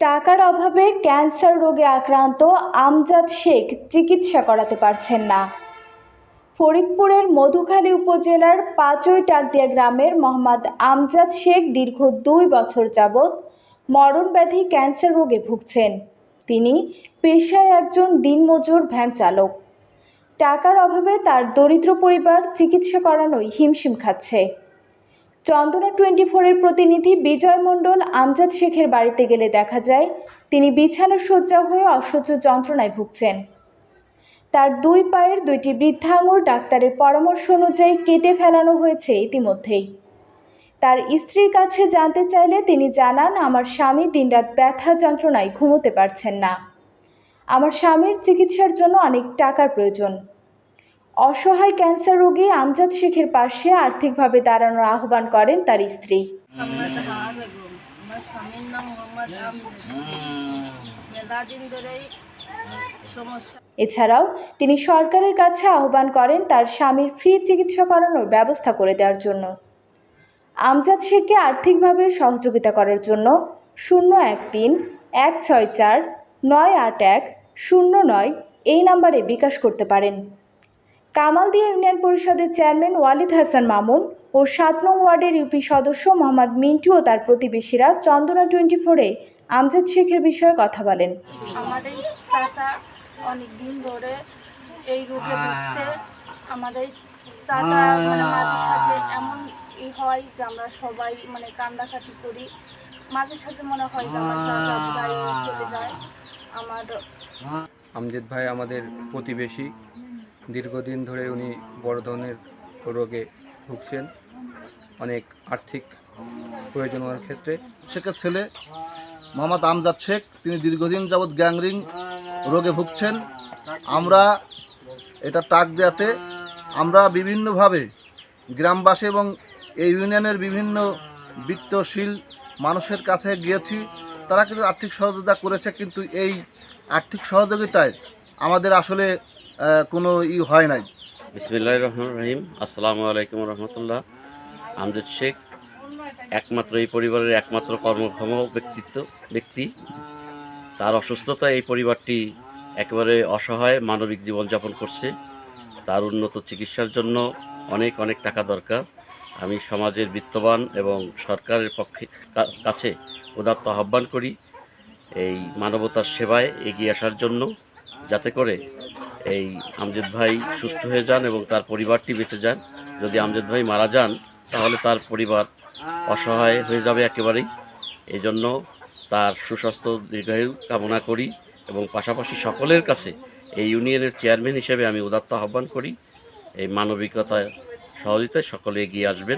টাকার অভাবে ক্যান্সার রোগে আক্রান্ত আমজাদ শেখ চিকিৎসা করাতে পারছেন না। ফরিদপুরের মধুখালী উপজেলার পাঁচই টাকদিয়া গ্রামের মোহাম্মদ আমজাদ শেখ দীর্ঘ দুই বছর যাবৎ মরণব্যাধি ক্যান্সার রোগে ভুগছেন। তিনি পেশায় একজন দিনমজুর ভ্যান চালক। টাকার অভাবে তার দরিদ্র পরিবার চিকিৎসা করানোই হিমশিম খাচ্ছে। চন্দনা টোয়েন্টি ফোরের প্রতিনিধি বিজয় মণ্ডল আমজাদ শেখের বাড়িতে গেলে দেখা যায়, তিনি বিছানা শয্যা হয়ে অসহ্য যন্ত্রণায় ভুগছেন। তার দুই পায়ের দুইটি বৃদ্ধাঙ্গুর ডাক্তারের পরামর্শ অনুযায়ী কেটে ফেলানো হয়েছে ইতিমধ্যেই। তার স্ত্রীর কাছে জানতে চাইলে তিনি জানান, আমার স্বামী দিনরাত ব্যথা যন্ত্রণায় ঘুমোতে পারছেন না। আমার স্বামীর চিকিৎসার জন্য অনেক টাকার প্রয়োজন। অসহায় ক্যান্সার রোগী আমজাদ শেখের পাশে আর্থিকভাবে দাঁড়ানোর আহ্বান করেন তার স্ত্রী। এছাড়াও তিনি সরকারের কাছে আহ্বান করেন তার স্বামীর ফ্রি চিকিৎসা করানোর ব্যবস্থা করে দেওয়ার জন্য। আমজাদ শেখকে আর্থিকভাবে সহযোগিতা করার জন্য শূন্য এক তিন এক ছয় চার নয় আট এক শূন্য নয় এই নাম্বারে বিকাশ করতে পারেন। কামালদিয়া ইউনিয়ন পরিষদের চেয়ারম্যান ওয়ালিদ হাসান মামুন ও সাত নং ওয়ার্ডের ইউপি সদস্য মোহাম্মদ মিন্টু ও তার প্রতিবেশীরা চন্দনা টোয়েন্টি ফোরে আমজাদ শেখের বিষয়ে কথা বলেন। এই চাচা অনেক দিন ধরে এই রোগে ভুগছে। আমাদের চাচা মানে মাঝে সাথে এমন ই হয় যে আমরা সবাই মানে কান্দাকাটি করি। মাঝে সাথে মনে হয় যে আমার চাচা প্রায় চলে যায় আমার আমজিদ ভাই আমাদের প্রতিবেশী। দীর্ঘদিন ধরে উনি বড় ধরনের রোগে ভুগছেন। অনেক আর্থিক প্রয়োজন হওয়ার ক্ষেত্রে। শেখের ছেলে মোহাম্মদ আমজাদ শেখ, তিনি দীর্ঘদিন যাবৎ গ্যাংরিং রোগে ভুগছেন। আমরা এটা টাক দেওয়াতে আমরা বিভিন্নভাবে গ্রামবাসী এবং এই ইউনিয়নের বিভিন্ন বৃত্তশীল মানুষের কাছে গিয়েছি। তারা কিন্তু আর্থিক সহযোগিতা করেছে, কিন্তু এই আর্থিক সহযোগিতায় আমাদের আসলে কোনো ই হয় নাই। বিসমিল্লাহ রহমান রহিম। আসসালামু আলাইকুম রহমতুল্লাহ। আমজাদ শেখ, একমাত্র এই পরিবারের একমাত্র কর্মক্ষম ব্যক্তিত্ব, ব্যক্তি। তার অসুস্থতা এই পরিবারটি একেবারে অসহায় মানবিক জীবনযাপন করছে। তার উন্নত চিকিৎসার জন্য অনেক অনেক টাকা দরকার। আমি সমাজের বিত্তবান এবং সরকারের পক্ষে কাছে উদাত্ত আহ্বান করি এই মানবতার সেবায় এগিয়ে আসার জন্য, যাতে করে এই আমজেদ ভাই সুস্থ হয়ে যান এবং তার পরিবারটি বেঁচে যান। যদি আমজেদ ভাই মারা যান, তাহলে তার পরিবার অসহায় হয়ে যাবে একেবারেই। এই জন্য তার সুস্বাস্থ্য দীর্ঘায়ু কামনা করি এবং পাশাপাশি সকলের কাছে এই ইউনিয়নের চেয়ারম্যান হিসেবে আমি উদাত্ত আহ্বান করি। এই মানবিকতা সহযোগিতায় সকলে এগিয়ে আসবেন।